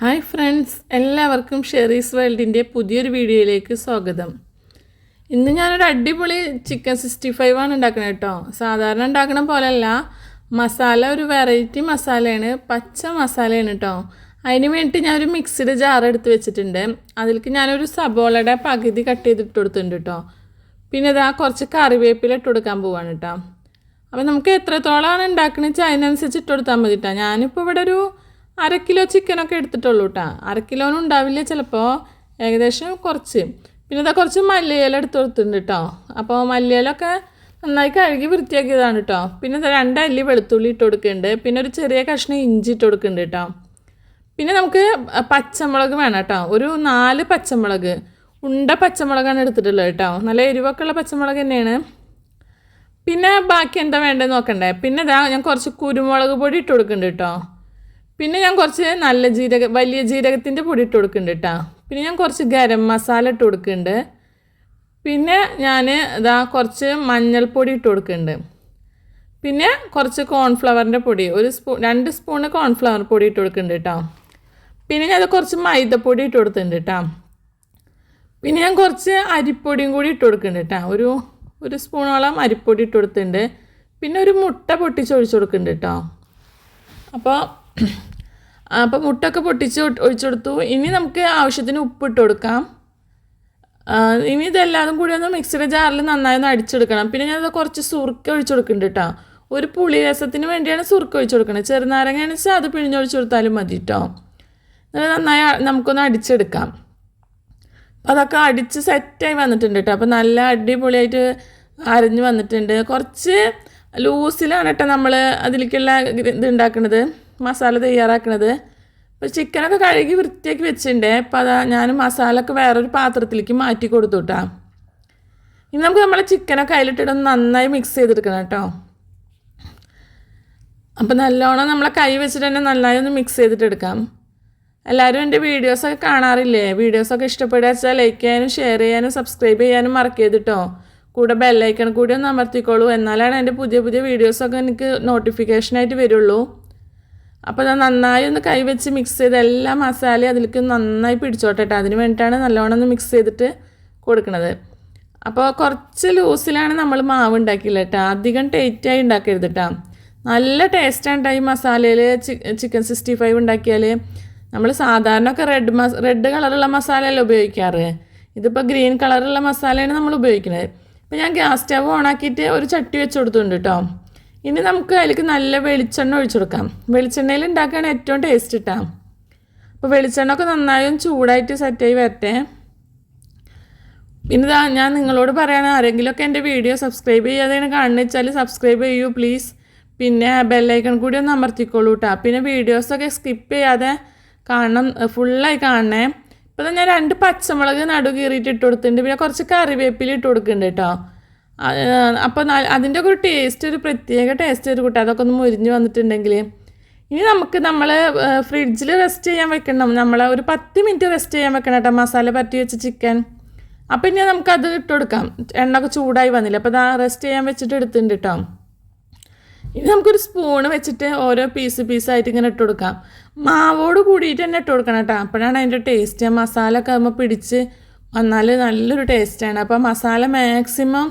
Hi friends എല്ലാവർക്കും ഷെറീസ് വേൾഡിന്റെ പുതിയൊരു വീഡിയോയിലേക്ക് സ്വാഗതം. ഇന്ന് ഞാനൊരു അടിപൊളി ചിക്കൻ സിക്സ്റ്റി ഫൈവ് ആണ് ഉണ്ടാക്കുന്നത് കേട്ടോ. സാധാരണ ഉണ്ടാക്കണ പോലെയല്ല മസാല ഒരു വെറൈറ്റി മസാലയാണ് പച്ച മസാലയാണ് കേട്ടോ. അതിന് വേണ്ടിയിട്ട് ഞാനൊരു മിക്സിഡ് ജാർ എടുത്ത് വെച്ചിട്ടുണ്ട്. അതിലേക്ക് ഞാനൊരു സബോളയുടെ പകുതി കട്ട് ചെയ്തിട്ട് കൊടുത്തിട്ടുണ്ട് കേട്ടോ. പിന്നെ ഇതാ കുറച്ച് കറിവേപ്പില ഇട്ട് കൊടുക്കാൻ പോവാണ് കേട്ടോ. അപ്പോൾ നമുക്ക് എത്രത്തോളമാണ് ഉണ്ടാക്കണമെന്ന് വെച്ചാൽ അതിനനുസരിച്ച് ഇട്ട് കൊടുത്താൽ മതി കേട്ടോ. ഞാനിപ്പോൾ ഇവിടെ ഒരു അര കിലോ ചിക്കനൊക്കെ എടുത്തിട്ടുള്ളൂ കേട്ടോ അര കിലോനും ഉണ്ടാവില്ല ചിലപ്പോൾ ഏകദേശം കുറച്ച്. പിന്നെ ഇതാ കുറച്ച് മല്ലിയില എടുത്ത് കൊടുത്തിട്ടുണ്ട് കേട്ടോ അപ്പോൾ മല്ലിയിലൊക്കെ നന്നായി കഴുകി വൃത്തിയാക്കിയതാണ് കേട്ടോ പിന്നെ രണ്ട് അല്ലി വെളുത്തുള്ളി ഇട്ട് കൊടുക്കുന്നുണ്ട് പിന്നെ ഒരു ചെറിയ കഷ്ണം ഇഞ്ചി ഇട്ട് കൊടുക്കുന്നുണ്ട് കേട്ടോ പിന്നെ നമുക്ക് പച്ചമുളക് വേണം കേട്ടോ ഒരു നാല് പച്ചമുളക്. ഉണ്ട പച്ചമുളകാണ് എടുത്തിട്ടുള്ളത് കേട്ടോ നല്ല എരിവൊക്കെ ഉള്ള പച്ചമുളക് തന്നെയാണ്. പിന്നെ ബാക്കി എന്താ വേണ്ടത് നോക്കണ്ടേ? പിന്നെ ഇതാ ഞാൻ കുറച്ച് കുരുമുളക് പൊടി ഇട്ട് കൊടുക്കുന്നുണ്ട് കേട്ടോ പിന്നെ ഞാൻ കുറച്ച് നല്ല ജീരക വലിയ ജീരകത്തിന്റെ പൊടി ഇട്ട് കൊടുക്കുന്നുണ്ട് കേട്ടോ. പിന്നെ ഞാൻ കുറച്ച് ഗരം മസാല ഇട്ട് കൊടുക്കുന്നുണ്ട്. പിന്നെ ഞാൻ ഇതാ കുറച്ച് മഞ്ഞൾപ്പൊടി ഇട്ട് കൊടുക്കുന്നുണ്ട്. പിന്നെ കുറച്ച് കോൺഫ്ലവറിന്റെ പൊടി ഒരു സ്പൂ രണ്ട് സ്പൂണ് കോൺഫ്ലവർ പൊടി ഇട്ട് കൊടുക്കുന്നുണ്ട് കേട്ടോ. പിന്നെ ഞാൻ കുറച്ച് മൈദപ്പൊടി ഇട്ട് കൊടുത്തിട്ടുണ്ട് കേട്ടോ. പിന്നെ ഞാൻ കുറച്ച് അരിപ്പൊടിയും കൂടി ഇട്ട് കൊടുക്കുന്നുണ്ട് കേട്ടോ. ഒരു ഒരു സ്പൂണോളം അരിപ്പൊടി ഇട്ട് കൊടുത്തിട്ടുണ്ട് പിന്നെ ഒരു മുട്ട പൊട്ടിച്ചൊഴിച്ച് കൊടുക്കുന്നുണ്ട് കേട്ടോ. അപ്പോൾ അപ്പോൾ മുട്ടൊക്കെ പൊട്ടിച്ച് ഒഴിച്ചു കൊടുത്തു ഇനി നമുക്ക് ആവശ്യത്തിന് ഉപ്പിട്ട് കൊടുക്കാം ഇനി ഇതെല്ലാതും കൂടി ഒന്ന് മിക്സിയുടെ ജാറിൽ നന്നായി ഒന്ന് അടിച്ചെടുക്കണം. പിന്നെ ഞാനത് കുറച്ച് സുറുക്ക ഒഴിച്ചു കൊടുക്കുന്നുണ്ട് കേട്ടോ ഒരു പുളി രസത്തിന് വേണ്ടിയാണ് സുറുക്ക ഒഴിച്ചു കൊടുക്കുന്നത് ചെറുനാരങ്ങ അണിച്ചാൽ അത് പിഴിഞ്ഞൊഴിച്ചു കൊടുത്താലും മതി കേട്ടോ നന്നായി നമുക്കൊന്ന് അടിച്ചെടുക്കാം. അപ്പോൾ അതൊക്കെ അടിച്ച് സെറ്റായി വന്നിട്ടുണ്ട് കേട്ടോ അപ്പോൾ നല്ല അടിപൊളിയായിട്ട് അരഞ്ഞ് വന്നിട്ടുണ്ട്. കുറച്ച് ലൂസിലാണ് കേട്ടോ നമ്മൾ അതിലേക്കുള്ള ഇത് ഉണ്ടാക്കുന്നത് മസാല തയ്യാറാക്കണത്. അപ്പോൾ ചിക്കനൊക്കെ കഴുകി വൃത്തിയാക്കി വെച്ചിട്ടുണ്ട്. അപ്പോൾ അതാ ഞാൻ മസാല ഒക്കെ വേറൊരു പാത്രത്തിലേക്ക് മാറ്റി കൊടുത്തു കേട്ടോ ഇനി നമുക്ക് നമ്മളെ ചിക്കനൊക്കെ അതിലിട്ടിട്ട് ഒന്ന് നന്നായി മിക്സ് ചെയ്തെടുക്കണം കേട്ടോ. അപ്പോൾ നല്ലോണം നമ്മളെ കൈ വെച്ചിട്ട് തന്നെ നന്നായി ഒന്ന് മിക്സ് ചെയ്തിട്ടെടുക്കാം. എല്ലാവരും എന്റെ വീഡിയോസൊക്കെ കാണാറില്ലേ? വീഡിയോസൊക്കെ ഇഷ്ടപ്പെടുക വെച്ചാൽ ലൈക്ക് ചെയ്യാനും ഷെയർ ചെയ്യാനും സബ്സ്ക്രൈബ് ചെയ്യാനും മറക്കരുത് കേട്ടോ കൂടെ ബെല്ലൈക്കൺ കൂടി ഒന്ന് അമർത്തിക്കോളൂ. എന്നാലാണ് എന്റെ പുതിയ പുതിയ വീഡിയോസൊക്കെ എനിക്ക് നോട്ടിഫിക്കേഷനായിട്ട് വരുള്ളൂ. അപ്പോൾ ഞാൻ നന്നായി ഒന്ന് കൈവച്ച് മിക്സ് ചെയ്ത് എല്ലാ മസാലയും അതിലേക്ക് നന്നായി പിടിച്ചോട്ടെ കേട്ടോ അതിന് വേണ്ടിയിട്ടാണ് നല്ലോണം ഒന്ന് മിക്സ് ചെയ്തിട്ട് കൊടുക്കുന്നത് അപ്പോൾ കുറച്ച് ലൂസിലാണ് നമ്മൾ മാവ് ഉണ്ടാക്കിയില്ല കേട്ടോ അധികം ടൈറ്റായി ഉണ്ടാക്കരുത് കേട്ടോ നല്ല ടേസ്റ്റാണ് ഈ മസാലയിൽ ചിക്കൻ സിക്സ്റ്റി ഫൈവ് ഉണ്ടാക്കിയാൽ നമ്മൾ സാധാരണ ഒക്കെ റെഡ് മസ റെഡ് കളറുള്ള മസാലയല്ല ഉപയോഗിക്കാറ്. ഇതിപ്പോൾ ഗ്രീൻ കളറുള്ള മസാലയാണ് നമ്മൾ ഉപയോഗിക്കുന്നത് ഇപ്പോൾ ഞാൻ ഗ്യാസ് സ്റ്റവ് ഓണാക്കിയിട്ട് ഒരു ചട്ടി വെച്ച് കൊടുത്തിട്ടുണ്ട് കേട്ടോ ഇനി നമുക്ക് അതിലേക്ക് നല്ല വെളിച്ചെണ്ണ ഒഴിച്ചു കൊടുക്കാം. വെളിച്ചെണ്ണയിൽ ഉണ്ടാക്കുകയാണ് ഏറ്റവും ടേസ്റ്റ് കിട്ടാം അപ്പോൾ വെളിച്ചെണ്ണ ഒക്കെ നന്നായും ചൂടായിട്ട് സെറ്റായി വരട്ടെ. പിന്നെ ഞാൻ നിങ്ങളോട് പറയണ ആരെങ്കിലുമൊക്കെ എന്റെ വീഡിയോ സബ്സ്ക്രൈബ് ചെയ്യാതെയാണ് കാണുന്നത് വെച്ചാൽ സബ്സ്ക്രൈബ് ചെയ്യൂ പ്ലീസ് പിന്നെ ബെല്ലൈക്കൺ കൂടി ഒന്ന് അമർത്തിക്കോളൂ കേട്ടോ പിന്നെ വീഡിയോസൊക്കെ സ്കിപ്പ് ചെയ്യാതെ കാണണം ഫുള്ളായി കാണണേ. ഇപ്പോൾ ഞാൻ രണ്ട് പച്ചമുളക് നടു കീറിയിട്ട് ഇട്ട് കൊടുത്തിട്ടുണ്ട്. പിന്നെ കുറച്ച് കറിവേപ്പില ഇട്ട് കൊടുക്കുന്നുണ്ട് കേട്ടോ അപ്പോൾ അതിന്റെ ഒക്കെ ഒരു ടേസ്റ്റ് ഒരു പ്രത്യേക ടേസ്റ്റ് ഒരു കൂട്ടി. അതൊക്കെ ഒന്ന് മുരിഞ്ഞ് വന്നിട്ടുണ്ടെങ്കിൽ ഇനി നമുക്ക് നമ്മൾ ഫ്രിഡ്ജിൽ റെസ്റ്റ് ചെയ്യാൻ വെക്കണം. നമ്മൾ ഒരു പത്ത് മിനിറ്റ് റെസ്റ്റ് ചെയ്യാൻ വെക്കണം കേട്ടോ. മസാല പറ്റി വെച്ച ചിക്കൻ അപ്പം ഇനി നമുക്കത് ഇട്ട് കൊടുക്കാം. എണ്ണ ഒക്കെ ചൂടായി വന്നില്ല? അപ്പോൾ അത് റെസ്റ്റ് ചെയ്യാൻ വെച്ചിട്ട് എടുത്തിട്ടുണ്ട് കേട്ടോ ഇനി നമുക്കൊരു സ്പൂണ് വെച്ചിട്ട് ഓരോ പീസ് പീസായിട്ട് ഇങ്ങനെ ഇട്ട് കൊടുക്കാം. മാവോട് കൂടിയിട്ട് തന്നെ ഇട്ട് കൊടുക്കണം കേട്ടോ. അപ്പോഴാണ് അതിന്റെ ടേസ്റ്റ് മസാല ഒക്കെ ആകുമ്പോൾ പിടിച്ച് വന്നാൽ നല്ലൊരു ടേസ്റ്റാണ് അപ്പോൾ മസാല മാക്സിമം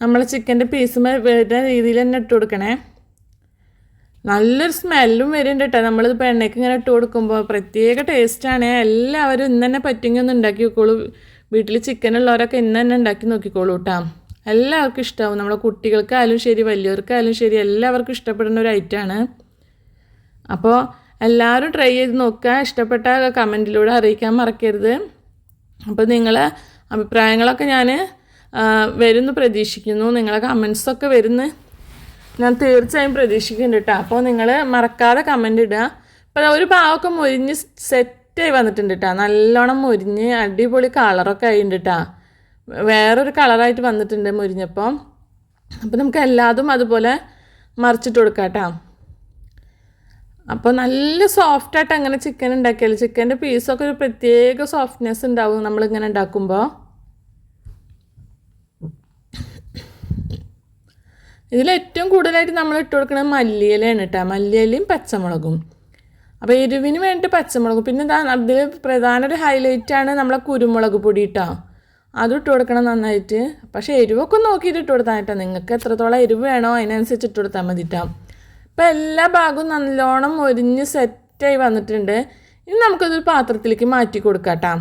നമ്മൾ ചിക്കന്റെ പീസ് വരുന്ന രീതിയിൽ തന്നെ ഇട്ട് കൊടുക്കണേ. നല്ലൊരു സ്മെല്ലും വരുന്നുണ്ട് കേട്ടോ. നമ്മളിത് എണ്ണയ്ക്ക് ഇങ്ങനെ ഇട്ട് കൊടുക്കുമ്പോൾ പ്രത്യേക ടേസ്റ്റാണ് എല്ലാവരും ഇന്ന് തന്നെ പറ്റുമെങ്കിൽ ഉണ്ടാക്കി വെക്കോളൂ വീട്ടിൽ ചിക്കൻ ഉള്ളവരൊക്കെ ഇന്ന് തന്നെ ഉണ്ടാക്കി നോക്കിക്കോളൂ കേട്ടോ. എല്ലാവർക്കും ഇഷ്ടമാവും നമ്മുടെ കുട്ടികൾക്കായാലും ശരി വലിയവർക്കായാലും ശരി എല്ലാവർക്കും ഇഷ്ടപ്പെടുന്ന ഒരു ഐറ്റമാണ് അപ്പോൾ എല്ലാവരും ട്രൈ ചെയ്ത് നോക്കുക ഇഷ്ടപ്പെട്ട കമന്റിലൂടെ അറിയിക്കാൻ മറക്കരുത്. അപ്പോൾ നിങ്ങളെ അഭിപ്രായങ്ങളൊക്കെ ഞാൻ വരുന്നു പ്രതീക്ഷിക്കുന്നു. നിങ്ങളെ കമൻസൊക്കെ വരുന്ന്. ഞാൻ തീർച്ചയായും പ്രതീക്ഷിക്കുന്നുണ്ട് കേട്ടോ അപ്പോൾ നിങ്ങൾ മറക്കാതെ കമന്റ് ഇടുക. അപ്പോൾ ഒരു ഭാഗമൊക്കെ മുരിഞ്ഞ് സെറ്റായി വന്നിട്ടുണ്ട് കേട്ടോ നല്ലോണം മുരിഞ്ഞ് അടിപൊളി കളറൊക്കെ ആയിട്ടുണ്ട് കേട്ടോ വേറൊരു കളറായിട്ട് വന്നിട്ടുണ്ട് മുരിഞ്ഞപ്പം. അപ്പോൾ നമുക്ക് എല്ലാതും അതുപോലെ മറിച്ചിട്ട് കൊടുക്കാം കേട്ടോ അപ്പോൾ നല്ല സോഫ്റ്റായിട്ട് അങ്ങനെ ചിക്കൻ ഉണ്ടാക്കിയാൽ ചിക്കന്റെ പീസൊക്കെ ഒരു പ്രത്യേക സോഫ്റ്റ്നെസ് ഉണ്ടാവും നമ്മളിങ്ങനെ ഉണ്ടാക്കുമ്പോൾ ഇതിൽ ഏറ്റവും കൂടുതലായിട്ട് നമ്മൾ ഇട്ട് കൊടുക്കുന്നത് മല്ലിയിലയാണ് കേട്ടോ മല്ലിയിലയും പച്ചമുളകും. അപ്പോൾ എരിവിന് വേണ്ടിയിട്ട് പച്ചമുളകും. പിന്നെ അതിൽ പ്രധാന ഒരു ഹൈലൈറ്റാണ് നമ്മളെ കുരുമുളക് പൊടി കേട്ടോ അതും ഇട്ട് കൊടുക്കണം നന്നായിട്ട്. പക്ഷേ എരിവൊക്കെ നോക്കിയിട്ട് ഇട്ട് കൊടുത്താൽ കേട്ടോ നിങ്ങൾക്ക് എത്രത്തോളം എരിവ് വേണോ അതിനനുസരിച്ച് ഇട്ട് കൊടുത്താൽ മതി കേട്ടോ അപ്പോൾ എല്ലാ ഭാഗവും നല്ലോണം ഒരിഞ്ഞ് സെറ്റായി വന്നിട്ടുണ്ട്. ഇനി നമുക്കതൊരു പാത്രത്തിലേക്ക് മാറ്റി കൊടുക്കാം കേട്ടോ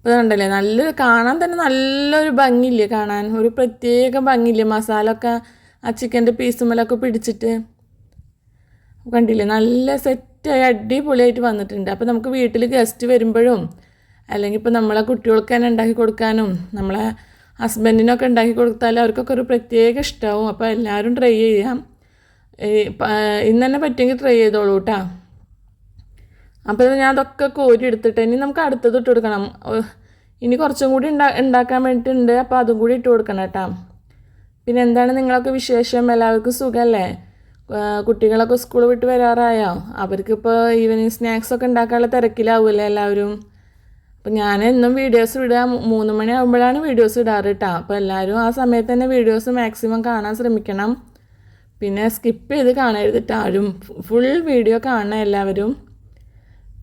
അപ്പോൾ കണ്ടല്ലേ? നല്ല കാണാൻ തന്നെ നല്ലൊരു ഭംഗിയില്ലേ കാണാൻ? ഒരു പ്രത്യേക ഭംഗിയില്ലേ? മസാല ഒക്കെ ആ ചിക്കന്റെ പീസുമ്മലൊക്കെ പിടിച്ചിട്ട്. കണ്ടില്ലേ? നല്ല സെറ്റായി അടിപൊളിയായിട്ട് വന്നിട്ടുണ്ട്. അപ്പോൾ നമുക്ക് വീട്ടിൽ ഗസ്റ്റ് വരുമ്പോഴും അല്ലെങ്കിൽ ഇപ്പോൾ നമ്മളെ കുട്ടികൾക്ക് തന്നെ ഉണ്ടാക്കി കൊടുക്കാനും നമ്മളെ ഹസ്ബൻഡിനൊക്കെ ഉണ്ടാക്കി കൊടുത്താൽ അവർക്കൊക്കെ ഒരു പ്രത്യേക ഇഷ്ടമാവും അപ്പോൾ എല്ലാവരും ട്രൈ ചെയ്യാം. ഇന്ന് തന്നെ പറ്റുമെങ്കിൽ ട്രൈ ചെയ്തോളൂ കേട്ടോ അപ്പോൾ ഞാൻ അതൊക്കെ കോരി എടുത്തിട്ട് ഇനി നമുക്ക് അടുത്തത് ഇട്ട് കൊടുക്കണം. ഇനി കുറച്ചും കൂടി ഉണ്ടാ ഉണ്ടാക്കാൻ വേണ്ടിയിട്ടുണ്ട്. അപ്പോൾ അതും കൂടി ഇട്ട് കൊടുക്കണം കേട്ടോ. പിന്നെ എന്താണ് നിങ്ങളൊക്കെ വിശേഷം? എല്ലാവർക്കും സുഖമല്ലേ കുട്ടികളൊക്കെ സ്കൂൾ വിട്ട് വരാറായോ? അവർക്കിപ്പോൾ ഈവനിങ് സ്നാക്സ് ഒക്കെ ഉണ്ടാക്കാനുള്ള തിരക്കിലാവുമല്ലേ എല്ലാവരും? അപ്പം ഞാൻ എന്നും വീഡിയോസ് ഇടുക മൂന്ന് മണിയാകുമ്പോഴാണ് വീഡിയോസ് ഇടാറ് കേട്ടോ അപ്പോൾ എല്ലാവരും ആ സമയത്ത് തന്നെ വീഡിയോസ് മാക്സിമം കാണാൻ ശ്രമിക്കണം. പിന്നെ സ്കിപ്പ് ചെയ്ത് കാണരുത് കേട്ടോ ആരും ഫുൾ വീഡിയോ കാണണം എല്ലാവരും.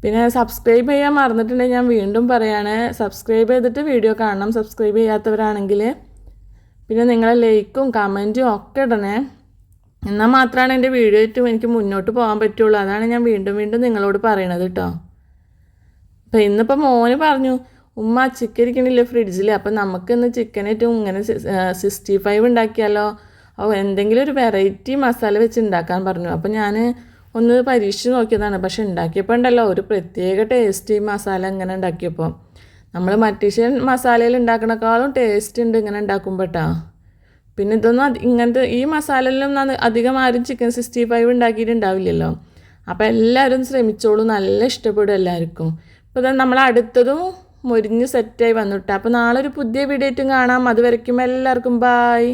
പിന്നെ സബ്സ്ക്രൈബ് ചെയ്യാൻ മറന്നിട്ടുണ്ടെങ്കിൽ ഞാൻ വീണ്ടും പറയാണ്. സബ്സ്ക്രൈബ് ചെയ്തിട്ട് വീഡിയോ കാണണം. സബ്സ്ക്രൈബ് ചെയ്യാത്തവരാണെങ്കിൽ പിന്നെ നിങ്ങളെ ലൈക്കും കമന്റും ഒക്കെ ഇടണേ. എന്നാൽ മാത്രമാണ് എന്റെ വീഡിയോ ഏറ്റവും എനിക്ക് മുന്നോട്ട് പോകാൻ പറ്റുള്ളൂ. അതാണ് ഞാൻ വീണ്ടും വീണ്ടും നിങ്ങളോട് പറയണത് കേട്ടോ. അപ്പം ഇന്നിപ്പോൾ മോന് പറഞ്ഞു ഉമ്മ ചിക്കൻ ഇരിക്കണില്ല ഫ്രിഡ്ജിൽ അപ്പം നമുക്കിന്ന് ചിക്കനായിട്ടും ഇങ്ങനെ സിക്സ്റ്റി ഫൈവ് ഉണ്ടാക്കിയാലോ? എന്തെങ്കിലും ഒരു വെറൈറ്റി മസാല വെച്ച് ഉണ്ടാക്കാൻ പറഞ്ഞു. അപ്പം ഞാൻ ഒന്ന് പരീക്ഷിച്ച് നോക്കിയതാണ്. പക്ഷെ ഉണ്ടാക്കിയപ്പോൾ ഉണ്ടല്ലോ ഒരു പ്രത്യേക ടേസ്റ്റ് ഈ മസാല ഇങ്ങനെ ഉണ്ടാക്കിയപ്പോൾ. നമ്മൾ മറ്റീഷ്യൻ മസാലയിൽ ഉണ്ടാക്കണേക്കാളും ടേസ്റ്റ് ഉണ്ട് ഇങ്ങനെ ഉണ്ടാക്കുമ്പോൾ കേട്ടോ പിന്നെ ഇതൊന്നും ഇങ്ങനത്തെ ഈ മസാലയിലൊന്നും അധികം ആരും ചിക്കൻ സിക്സ്റ്റി ഫൈവ് ഉണ്ടാക്കിയിട്ടുണ്ടാവില്ലല്ലോ. അപ്പോൾ എല്ലാവരും ശ്രമിച്ചോളൂ നല്ല ഇഷ്ടപ്പെടും എല്ലാവർക്കും. ഇപ്പോൾ ഇതാ നമ്മൾ അടുത്തതും മുരിഞ്ഞ് സെറ്റായി വന്നിട്ട്. അപ്പോൾ നാളെ ഒരു പുതിയ വീഡിയോ ആയിട്ടും കാണാം. അത് വരയ്ക്കുമ്പോൾ എല്ലാവർക്കും ബായ്